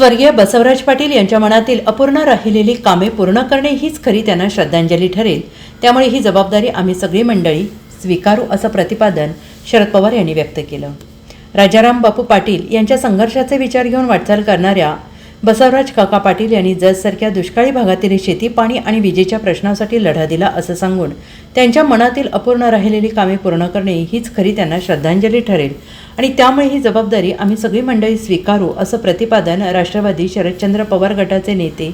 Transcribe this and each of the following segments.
स्वर्गीय बसवराज पाटील यांच्या मनातील अपूर्ण राहिलेली कामे पूर्ण करणे हीच खरी त्यांना श्रद्धांजली ठरेल. त्यामुळे ही जबाबदारी आम्ही सगळी मंडळी स्वीकारू असं प्रतिपादन शरद पवार यांनी व्यक्त केलं. राजाराम बापू पाटील यांच्या संघर्षाचे विचार घेऊन वाटचाल करणाऱ्या बसवराज काका पाटील यांनी जजसारख्या दुष्काळी भागातील शेती पाणी आणि विजेच्या प्रश्नासाठी लढा दिला असं सांगून त्यांच्या मनातील अपूर्ण राहिलेली कामे पूर्ण करणे हीच खरी त्यांना श्रद्धांजली ठरेल. आणि त्यामुळे ही जबाबदारी आम्ही सगळी मंडळी स्वीकारू असं प्रतिपादन राष्ट्रवादी शरदचंद्र पवार गटाचे नेते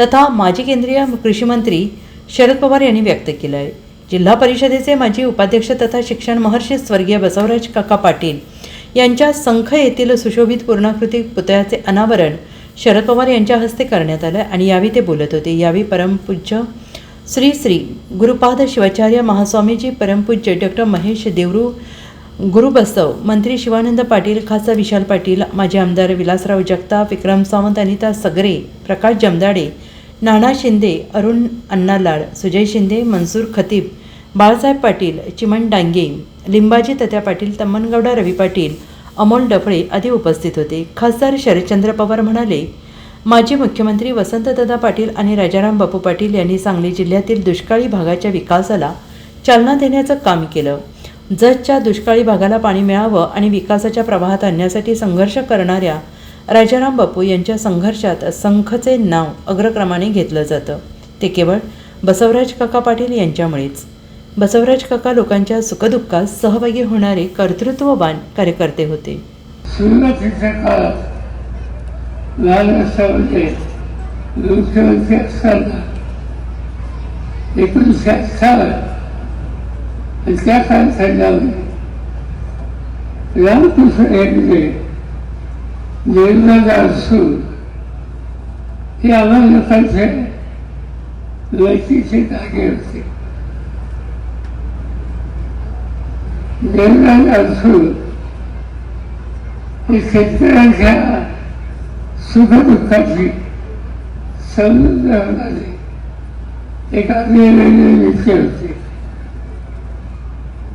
तथा माजी केंद्रीय कृषीमंत्री शरद पवार यांनी व्यक्त केलं आहे जिल्हा परिषदेचे माजी उपाध्यक्ष तथा शिक्षण महर्षी स्वर्गीय बसवराज काका पाटील यांच्या संख येथील सुशोभित पूर्णाकृती पुतळ्याचे अनावरण शरद पवार यांच्या हस्ते करण्यात आलं आणि यावेळी ते बोलत होते. यावेळी परमपूज्य श्री श्री गुरुपाद शिवाचार्य महास्वामीजी परमपूज्य डॉक्टर महेश देवरू गुरुबसव मंत्री शिवानंद पाटील खासदार विशाल पाटील माजी आमदार विलासराव जगताप विक्रम सावंत अनिता सगरे प्रकाश जमदाडे नाना शिंदे अरुण अण्णालाड सुजय शिंदे मनसूर खतीब बाळासाहेब पाटील चिमण डांगे लिंबाजी तत्या पाटील तम्मनगौडा रवी पाटील अमोल डफळे आदी उपस्थित होते. खासदार शरदचंद्र पवार म्हणाले माजी मुख्यमंत्री वसंतदादा पाटील आणि राजाराम बापू पाटील यांनी सांगली जिल्ह्यातील दुष्काळी भागाच्या विकासाला चालना देण्याचं काम केलं. जतच्या दुष्काळी भागाला पाणी मिळावं आणि विकासाच्या प्रवाहात आणण्यासाठी संघर्ष करणाऱ्या राजाराम बापू यांच्या संघर्षात संखचे नाव अग्रक्रमाने घेतलं जातं. ते केवळ बसवराज काका पाटील यांच्यामुळेच बसवराज काका लोकांच्या सुखदुःखात सहभागी होणारे कर्तृत्ववान कार्यकर्ते होते. सुरुवातीच्या काळात लाल रस्त्यामध्ये लोकसेवक असताना एकोणीसशे अठ्ठावन्न आणि त्या कालखंडामध्ये रामकृष्ण हेगडे देवदादा असून हे आम्हा लोकांचे लयकीचे धागे होते निर्णय असून हे शेतकऱ्यांच्या सुखदुःखाची समजून होणारे एका निर्णय व्यक्ती होते.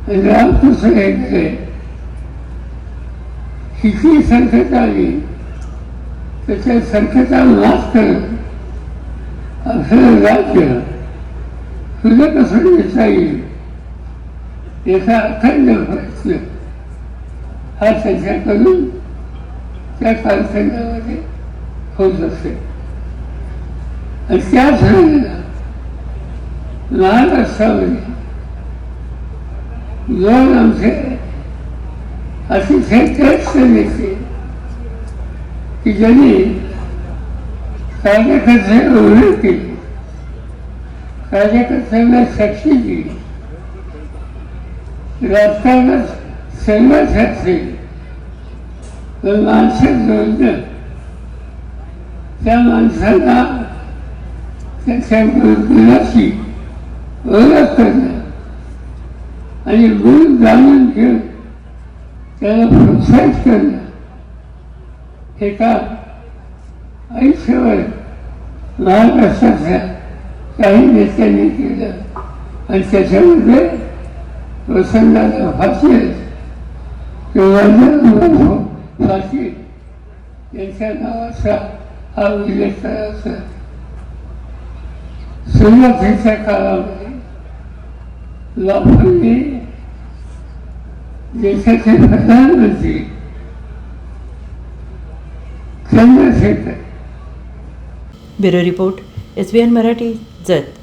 रामकृष्ण हेगडे किती संकट आली त्याच्या संकटावर मात करत आपलं राज्य तुझं कसं घेता येईल याचा अखंड प्रयत्न हा त्याच्याकडून त्या कालखंडामध्ये होत असे. आणि त्याच वेळेला लहान असताना दोन आमचे अतिशय कष्ट नेते की ज्यांनी कार्यकर्त्यांना ओळख केली कार्यकर्त्यांना शक्ती दिली. राजकारणात संघर्ष तर माणसं जोडणं त्या माणसाला त्याच्या गुणाची ओळख करणं आणि गुण जाणून घेऊन त्याला प्रोत्साहित करणं हे काम आयुष्यभर लहान काही नेत्यांनी केलं. आणि त्याच्यामध्ये प्रसंगाला फाशी किंवा फाशी. यांच्या नावाचा हा उल्लेख करायचा सुरुवातीच्या काळामध्ये लोकांनी देशाचे प्रधानमंत्री Chandrashekhar. Bureau report N Marathi, Jath.